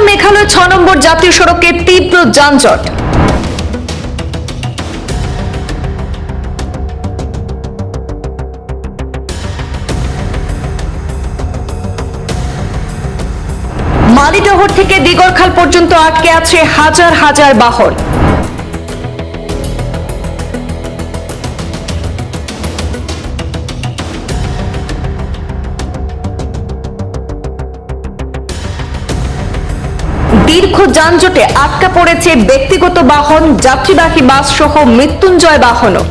আসাম মেঘালয় ছ নম্বর জাতীয় সড়কে তীব্র যানজট। মালিডহর থেকে দিগরখাল পর্যন্ত আটকে আছে হাজার হাজার বাহন। দীর্ঘ যানজটে আটকা পড়েছে ব্যক্তিগত বাহন যাত্রীবাহী বাস সহ মৃত্যুঞ্জয় বাহনও।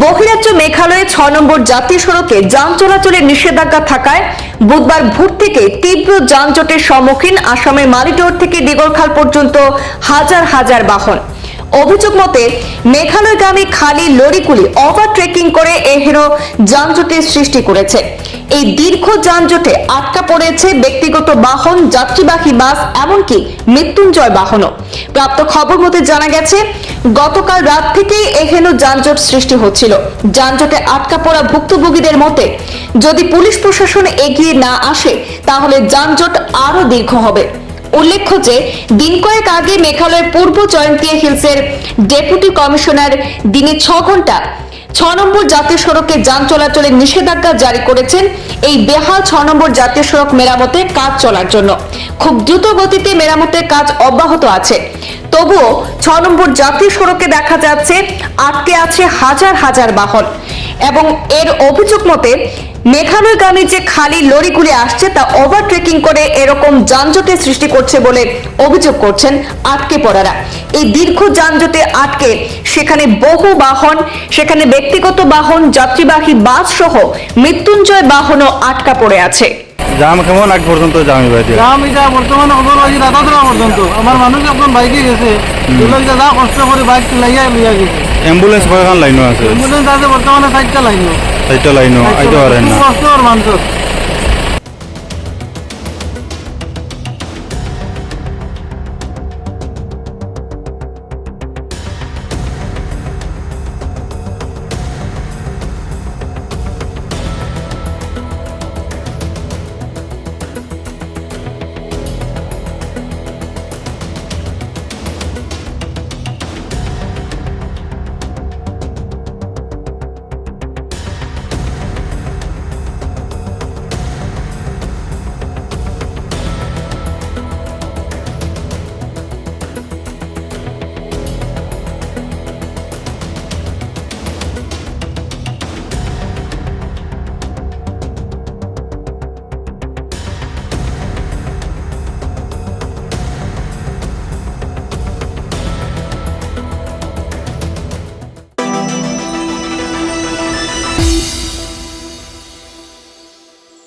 বহিরাজ্য মেঘালয়ে ছ নম্বর জাতীয় সড়কে যান চলাচলের নিষেধাজ্ঞা থাকায় বুধবার ভোর থেকে তীব্র যানজটের সম্মুখীন আসামের মালিটোর থেকে দিগরখাল পর্যন্ত হাজার হাজার বাহন। অভিযোগ মতে, মেঘালয়গামী খালি লরিগুলি ওভার ট্রেকিং করে এহেরো যানজটের সৃষ্টি করেছে। এই দীর্ঘ যানজটে আটকা পড়েছে ব্যক্তিগত বাহন, যাত্রীবাহী বাস, এমনকি মৃত্যুঞ্জয় বাহনও। প্রাপ্ত খবর মতে জানা গেছে গতকাল রাত থেকেই এহেন যানজট সৃষ্টি হচ্ছিল। যানজটে আটকা পড়া ভুক্তভোগীদের মতে, যদি পুলিশ প্রশাসন এগিয়ে না আসে, তাহলে যানজট আরও দীর্ঘ হবে। উল্লেখ্য যে, দিন কয়েক আগে মেঘালয়ের পূর্ব জয়ন্তীয়া হিলসের ডেপুটি কমিশনার দিনে ছ ঘণ্টা ছ নম্বর জাতীয় সড়কে যান চলাচলের নিষেধাজ্ঞা জারি করেছেন এই বেহাল ছ নম্বর জাতীয় সড়ক মেরামতে কাজ চলার জন্য। খুব দ্রুত গতিতে মেরামতের কাজ অব্যাহত আছে। তবুও ছ নম্বর জাতীয় সড়কে দেখা যাচ্ছে আটকে আছে হাজার হাজার বাহন। এবং এর অভিযোগ মতে, মেঘালয়গামী যে খালি লরিগুলি আসছে তা ওভার ট্রেকিং করে এরকম যানজটের সৃষ্টি করছে বলে অভিযোগ করছেন আটকে পড়ারা। এই দীর্ঘ যানজটে আটকে সেখানে বহু বাহন, সেখানে ব্যক্তিগত বাহন, যাত্রীবাহী বাস সহ মৃত্যুঞ্জয় বাহনও আটকা পড়ে আছে। জাম কেমন আগ পর্যন্ত জামি বাইতে দাম এটা বর্তমানে খবর হয়েছে রাতাতরা পর্যন্ত আমার মানুষ এখন বাইকে গেছে। এগুলো যা কষ্ট করে বাইক লাইয়া লইয়া গেছে অ্যাম্বুলেন্স কয়খান লাইনও আছে? অ্যাম্বুলেন্স আছে বর্তমানে চারটা লাইন। চারটা লাইনও আইতে পারেন না কষ্ট আর মানুষ